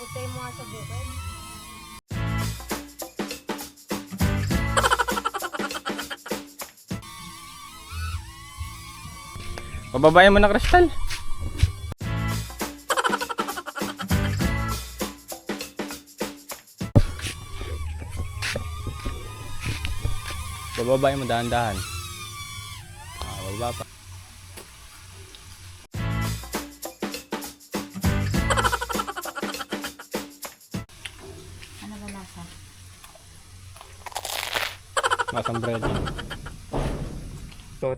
Kaputay mo sa bukid. Pababayan mo na kristal. Pababayan mo dahan-dahan.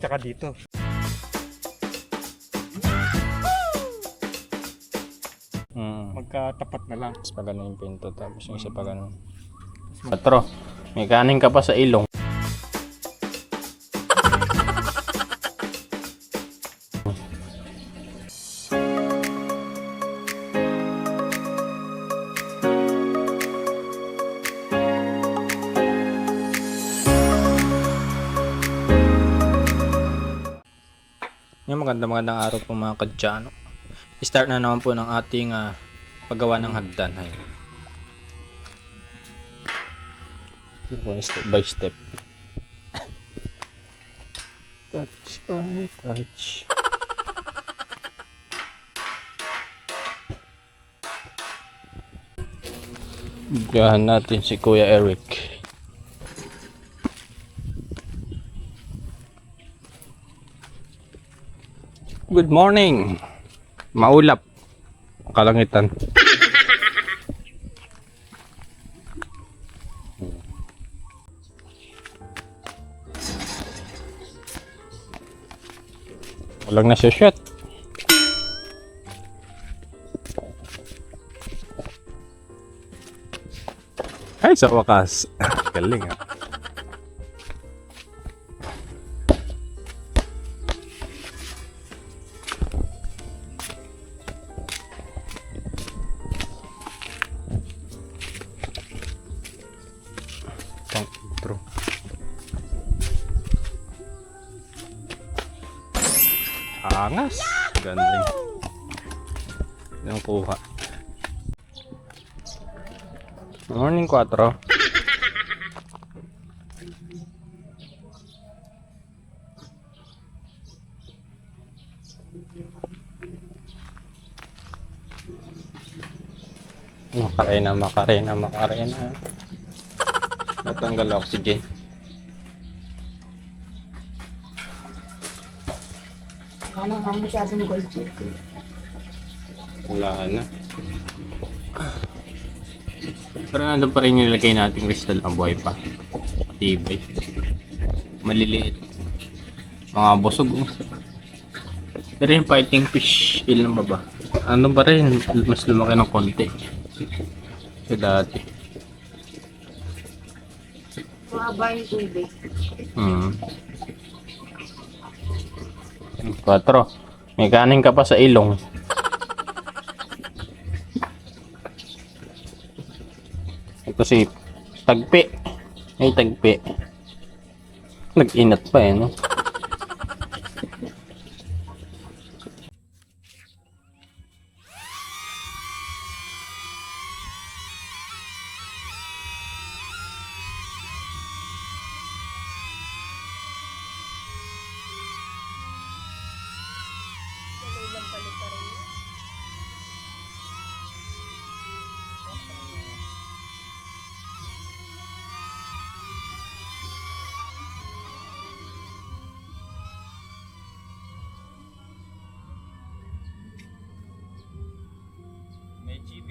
So, tsaka dito. Mm. Magkatapat na lang. Tapos pa ganun yung pinto. Tapos yung isa pa ganun. Patro, may kanin ka pa sa ilong. Yung maganda magandang araw po mga kadyano. Start na naman po ng ating ah, paggawa ng hagdan. Ay. Ito Step by step. touch by touch. Gahan natin si Kuya Eric. Good morning. Maulap. Kalangitan. Walang nasa-shot. Ay, sa wakas. Galing ah. 4. Makarena, makarena, makarena. Natanggal oxygen. Ano chip? Wala na. Pero nandun pa rin yung nilagay nating crystal ang buhay pa. Tibay. Maliliit. Mga busog. Pero yung fighting fish, ilan ba ba? Ano pa rin, mas lumaki ng konti. Sa dati. Mahaba yung tubig. Hmm. Quatro. May kanin ka pa sa ilong. Ito si Tagpi. Ay, Tagpi. Nag-inat pa eh, no?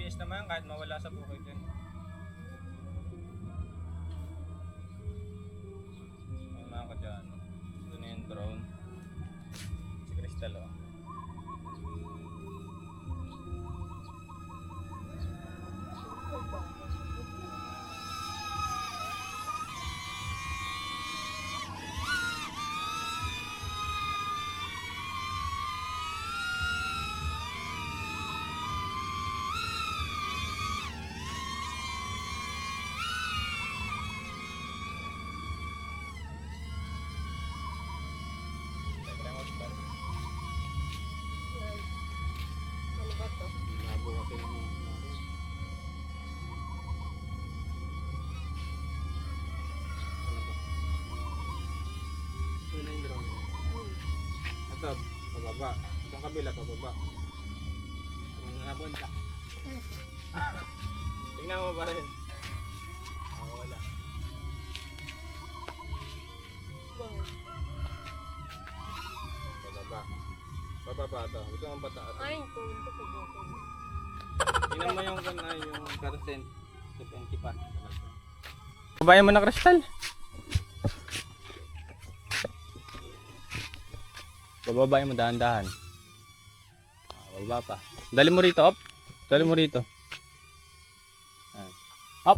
GPS naman kahit mawala sa bukid yun. Itong kabila, pababa. Yung nabon ka. Tingnan mo pa rin. Oh, wala. Pababa. Pababa ito. Ito ang pataas. Ay, kung ito po bukod. Tingnan mo yung kana yung percent. 70 pa. Babayan mo na kristal. Bababayan mo dahan-dahan. Ah, Baba pa. Dali mo rito, op. Dali mo rito. Up.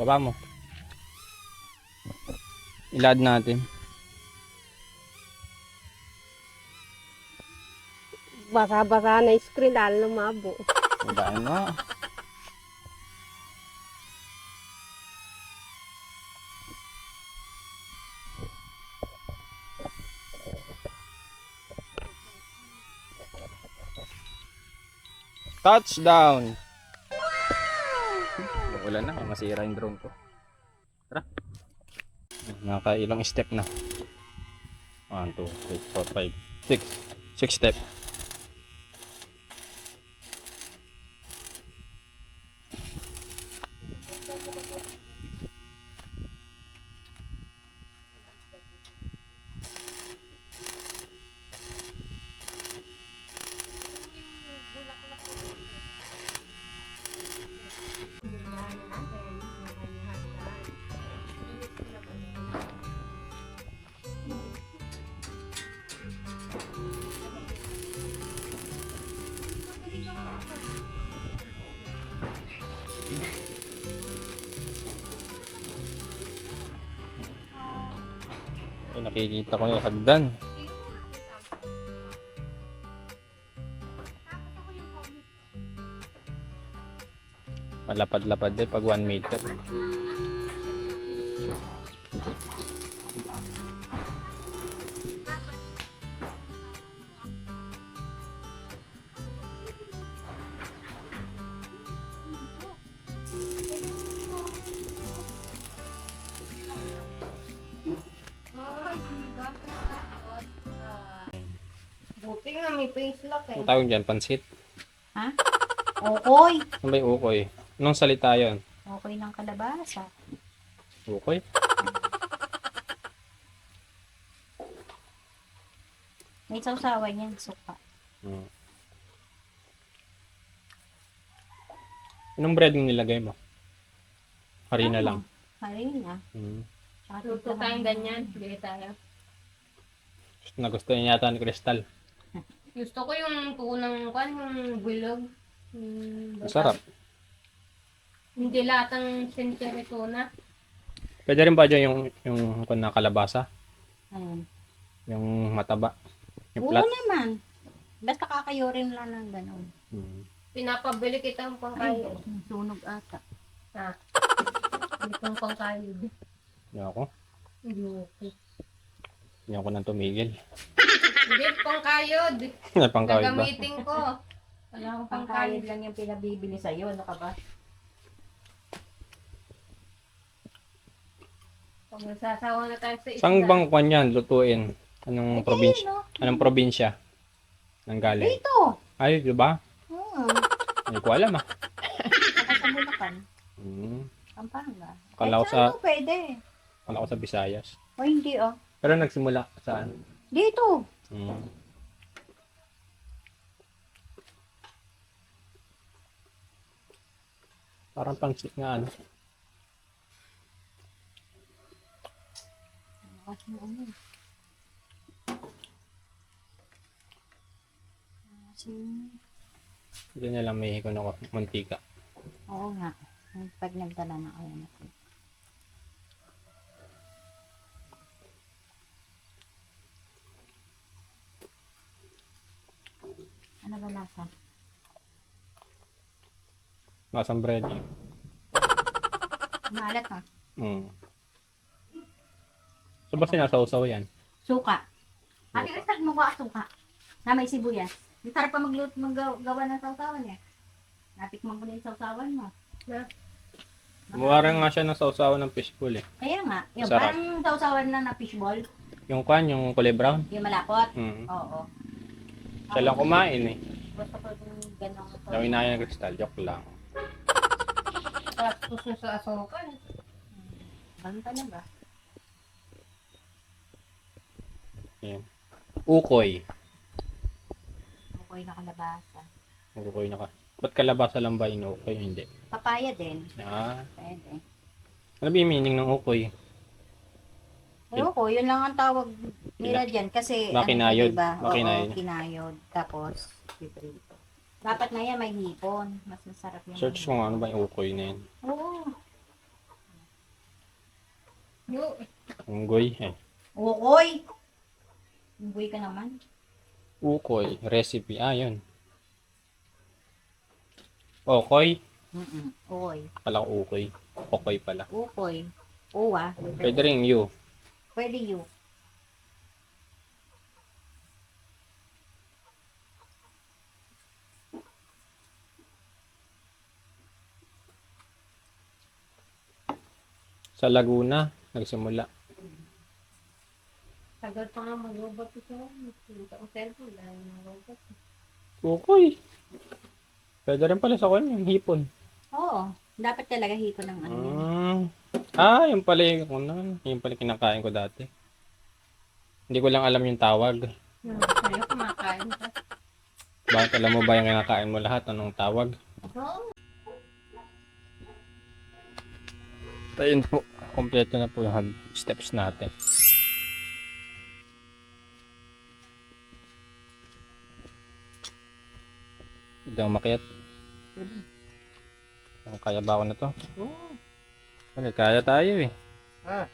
Baba mo. Ilad natin. Basa-basa na yung screen dahil lumabo. Babaan mo. Touchdown! Wala na, masira yung drone ko. Tara. Nakailang step na. 1, 2, 3, 4, 5, 6. 6 step. Nakikita ko yung hagdan. Malapad-lapad din pag 1 meter. Buti nga may face lock eh. Ang tawag dyan, pansit. Ha? Okoy. Ano ba yung ukoy? Anong salita yon? Okoy ng kalabasa. Ukoy? May sausawa niyan, suka. Hmm. Anong bread yung nilagay mo? Harina Ano? lang. Harina. Hmm. Tsaka Luto tayong ng- ganyan. Bili tayo. Nagustuhan niya yata ni Crystal. Gusto ko yung tunang kwan, yung bilog. Hmm, Masarap. Hindi latang sentere tuna. Pwede rin ba dyan yung, yung kung na kalabasa? Ayun. Yung mataba? Yung Oo naman. Basta kakayurin lang ng ganun. Hmm. Pinapabili kita ng Ay, pangkayod. sunog ata. Ha? Hindi kong pangkayod. Hindi ako. Ayoko. Hindi ako nang tumigil. Hindi, pangkayod. Napangkawid ba? Gagamitin ko. Wala akong Pangkayod pangkayod. lang yung pinabibili sa'yo. Ano ka ba? Pag nagsasawa na tayo sa isda. Saan bang kwan yan? Lutuin? Anong probinsya? no? Anong probinsya? Nang galing? Dito. Ay, di ba? Oo. Hindi ko alam ah. Sa Bulacan. Hmm. Pampanga. Ko Ay, sa- saan to pwede? Akala ko sa Visayas. O hindi oh. Pero nagsimula saan? Dito. Hmm. Parang pansit nga ano. Hindi na lang may hikon ako. Mantika. oo nga. Pag nagdala na kayo na. Ano ba lasa? Masang bread. Maalat ha? Hmm. So ba sinasawsaw yan? Suka. Ate Kristal, mo ba suka? Na may sibuyas. Di sarap pa magluto, maggawa ng sausawan eh. Natikman ko din sa usawan mo. Gumawa rin nga siya ng sausawan ng fishbowl eh. Kaya nga. Yung Sarap. parang sa usawan na na fishball. Yung kwan, yung kulay brown. Yung malapot. Hmm. Oo. Siya lang kumain eh. Gusto ko yung ganong Yung inaya ng kristal, joke lang. Tapos na sa asukal. Ganun talaga. Yan. Ukoy. Ako'y nakalabasa. Ukoy na ka. Ba't kalabasa lang ba yung ukoy? Hindi. Papaya din. Ah, Pwede. ano ba yung meaning ng ukoy? Ewan ko, yun lang ang tawag nila dyan. Kasi, Makinayod. ano, diba? Makinayod. Oo, kinayod. Tapos, piprito. Dapat na yan may hipon. Mas masarap yung Search mo nga ano ba yung ukoy na yan. Oo. Yo, Unggoy. Eh. Ukoy! Unggoy ka naman. Ukoy. Recipe. Ah, yun. Okoy. Mm-mm. Ukoy. Pala ko ukoy. Okoy pala. Ukoy. Uwa. Pwede rin you. Pwede you. Sa Laguna, nagsimula. tagal pa nga mag-robot ito. Nakita ko cellphone dahil ng robot. Ukoy. Pwede rin pala sa kanya, yung hipon. Oo. Dapat talaga hipon ng ano yan. Mm. Ah, yung pala yung, ano, yung pala kinakain ko dati. Hindi ko lang alam yung tawag. Yung sa'yo kumakain ka. Bakit alam mo ba yung kinakain mo lahat? Anong tawag? Oo. Ayun po. Kompleto na po yung steps natin. Idang makiat. Ang kaya ba ako na to? Oo. Wala, kaya tayo eh. Ah.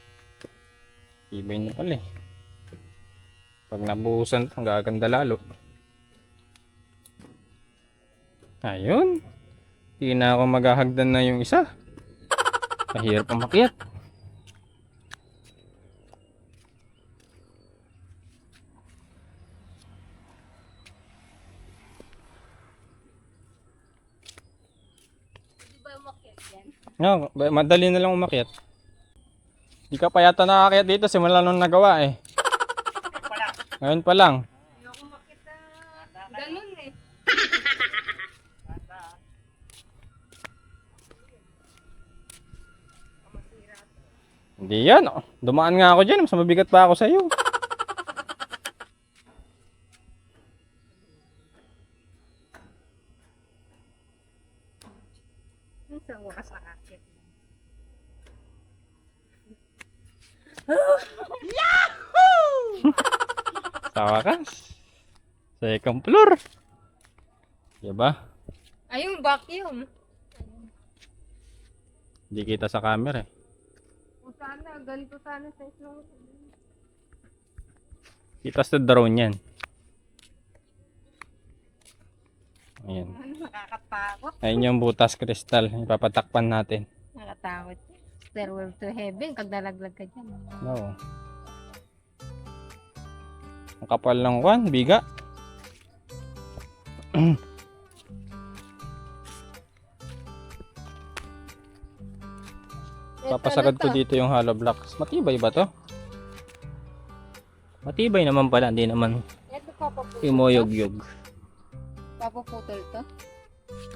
Ibay na pala eh. Pag nabuhusan, ang gaganda lalo. Ayun. Hindi na ako maghahagdan na yung isa. Mahirap ang makiat. No, madali na lang umakyat. Di ka pa yata nakakayat dito simula nung nagawa eh. Ngayon pa lang. Ayoko makita. Ganun eh. Hindi yan. oh. Dumaan nga ako dyan. Mas mabigat pa ako sa'yo. Sa wakas nakakit. Sa wakas. Floor. Diba? Ayun, vacuum. Hindi kita sa camera eh. O sana, ganito sana sa isang Kita sa drone yan. Ayan. Ano, nakakatakot. Ayun yung butas kristal. Ipapatakpan natin. Nakatakot. Stairwell to heaven, pag nalaglag ka dyan. No. Ang kapal ng kwan, biga. Papasagad ko dito yung hollow blocks. Matibay ba to? Matibay naman pala, hindi naman imoyog-yog. Papaputol to.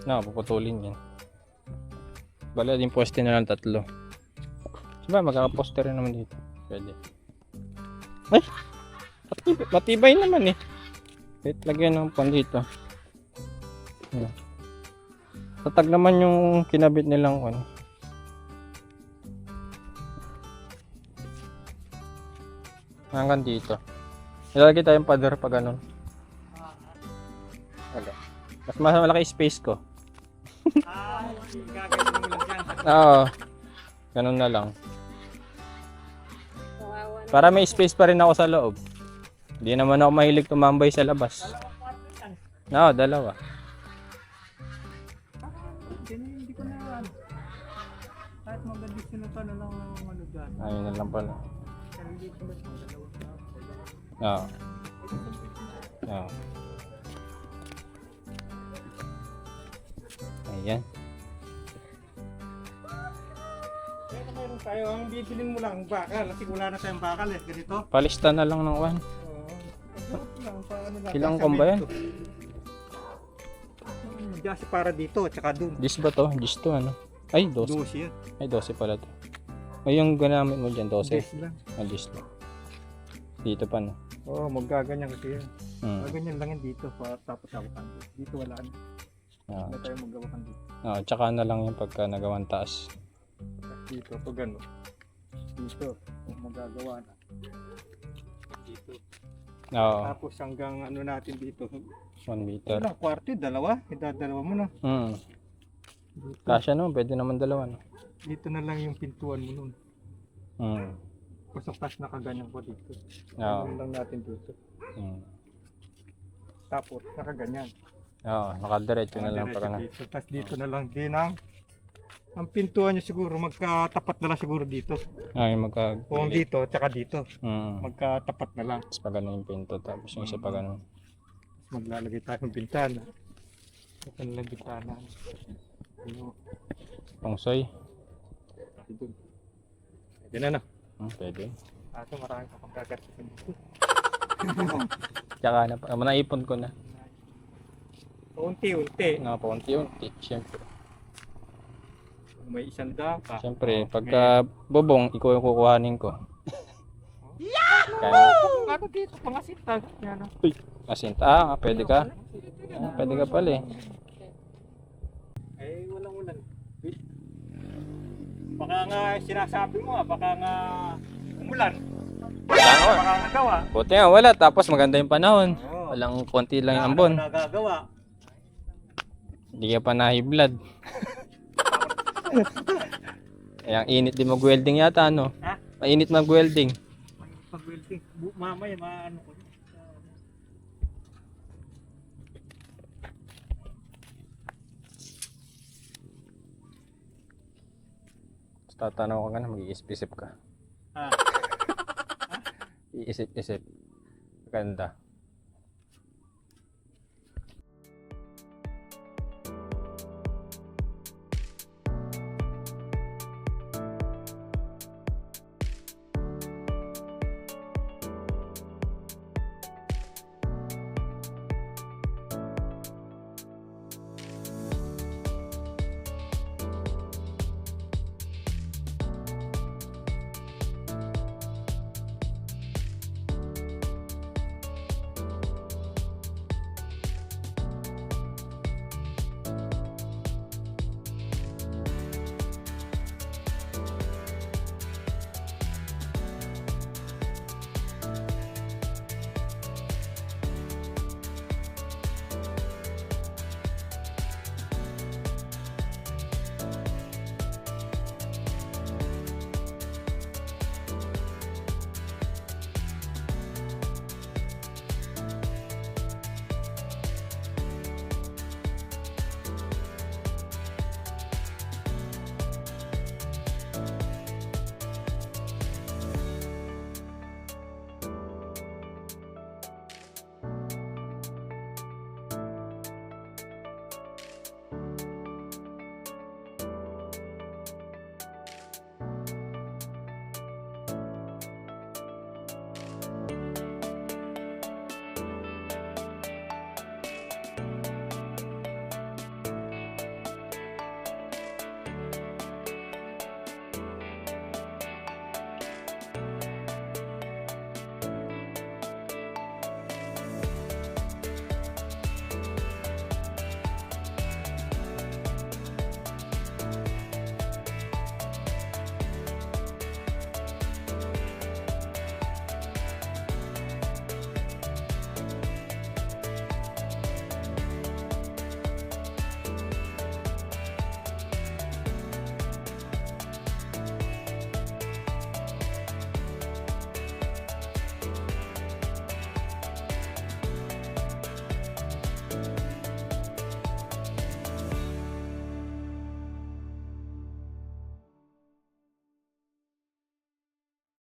Na, puputulin yan. Bala din poste na lang tatlo. Diba, magkakaposte rin naman dito. Pwede. Ay! Matibay, matibay naman eh. Wait, lagyan ng pan dito. Ayan. Tatag naman yung kinabit nilang ano. Hanggang dito. Ilalagay tayong pader pa ganun. Wala. Mas mas malaki space ko. Ah. Oo. Ganun na lang. Para may space pa rin ako sa loob. Hindi naman ako mahilig tumambay sa labas. Oo, dalawa. Pala. Ba. Oo. Oo. yan. Kaya meron tayo, ang bibilin mo lang bakal. Kasi wala na tayong bakal eh. Ganito. Palista na lang ng one. Ilang Sa comba yan? medyo. Hmm, para dito, tsaka dun. Dis ba to? Dis to ano? Ay, 12. Dos yan. Ay, 12 pala to. Ay, yung ginamit mo dyan, 12. Dos lang. Ah, lang. Dito pa, no? Oo, magaganyan kasi yan. Hmm. Gaganyan lang yan dito. Pa, tapos hawakan dito. Dito wala na. Ah, Wala tayo magawakan dito. ah, tsaka na lang yung pagka nagawang taas. Dito, pag ano. Dito, kung magagawa na. Dito. Oo, Tapos hanggang ano natin dito. 1 meter. Wala, kwarto, dalawa. Idadalawa mo na. Hmm. Dito. Kasya no, pwede naman dalawa no. Dito na lang yung pintuan mo nun. Hmm. Pasok tas nakaganyan ko dito. Oo. Ganyan lang natin dito. Hmm. Tapos nakaganyan. Oo, nakadiretso na lang Diretso para na. Dito. Tapos dito na lang din ang ang pintuan niya siguro magkatapat na lang siguro dito. Ay, magka... Kung dito, tsaka dito. Hmm. Magkatapat na lang. Tapos pag ano yung pinto, tapos yung isa pag ano. Tapos maglalagay tayo ng bintana. Ito na lang bintana. Ano, Pangsoy. dito. Pwede na na. Hmm, pwede. Kaso marami pa pang gagasitin dito. Tsaka na, ah, naipon ko na. Unti-unti. Nga pa unti-unti, syempre. Kung may isang daka. Syempre, pagka bubong, ikaw yung kukuhanin ko. Kaya, Ano dito, pangasitag. Yan o. asinta, ah, nga, pwede ka. Ah, pwede ka pala eh. Eh. Baka nga sinasabi mo ah, baka nga umulan. Wala nga. Baka nga gawa. Buti nga, wala. Tapos maganda yung panahon. Oo. Walang konti lang yung Wala ambon. ka nagagawa. Hindi ka pa nahiblad. Eh, ang init din mag-welding yata, ano? Ha? Mainit mag-welding. Pag-welding, bu- mamaya maano ko. Tapos tatanaw ka na, mag-iisip-isip ka. Ah, Iisip-isip. Ganda.